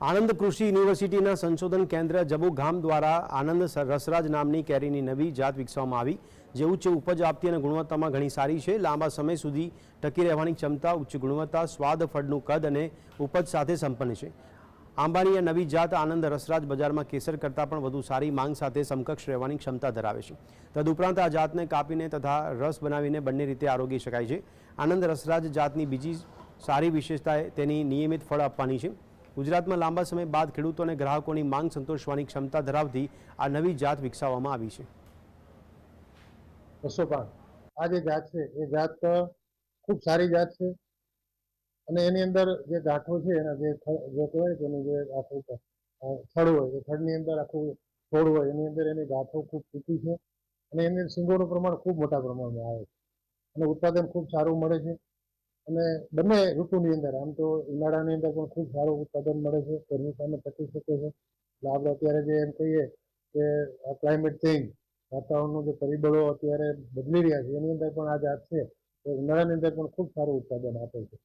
આણંદ કૃષિ યુનિવર્સિટીના સંશોધન કેન્દ્ર જબુ ગામ દ્વારા આનંદ રસરાજ નામની કેરીની નવી જાત વિકસાવવામાં આવી, જે ઉચ્ચ ઉપજ આપતી અને ગુણવત્તામાં ઘણી સારી છે. લાંબા સમય સુધી ટકી રહેવાની ક્ષમતા, ઉચ્ચ ગુણવત્તા, સ્વાદ, ફળનું કદ અને ઉપજ સાથે સંપન્ન છે. આંબાની આ નવી જાત આનંદ રસરાજ બજારમાં કેસર કરતાં પણ વધુ સારી માંગ સાથે સમકક્ષ રહેવાની ક્ષમતા ધરાવે છે. તદુપરાંત આ જાતને કાપીને તથા રસ બનાવીને બંને રીતે આરોગી શકાય છે. આનંદ રસરાજ જાતની બીજી સારી વિશેષતા તેની નિયમિત ફળ આપવાની છે. ગુજરાતમાં લાંબા સમય બાદ ખેડૂતો અને ગ્રાહકોની માંગ સંતોષવાની ક્ષમતા ધરાવતી આ નવી જાત વિકસાવવામાં આવી છે. બસો આ જે જાત છે, એ જાત ખૂબ સારી જાત છે. અને એની અંદર જે ગાંઠો છે, એના જે જે કહેવાય કે જે આખું થડ હોય, એ થડની અંદર આખું છોડ હોય, એની અંદર એની ગાંઠો ખૂબ ટૂંકી છે. અને એની અંદર પ્રમાણ ખૂબ મોટા પ્રમાણમાં આવે છે. અને ઉત્પાદન ખૂબ સારું મળે છે. અને બંને ઋતુની અંદર, આમ તો ઉનાળાની અંદર પણ ખૂબ સારું ઉત્પાદન મળે છે, ગરમી સામે ટકી શકે છે. એટલે આપણે અત્યારે જે એમ કહીએ કે આ ક્લાઇમેટ ચેન્જ વાતાવરણનું જે પરિબળો અત્યારે બદલી રહ્યા છે, એની અંદર પણ આ જાત છે. તો ઉનાળાની અંદર પણ ખૂબ સારું ઉત્પાદન આપે છે.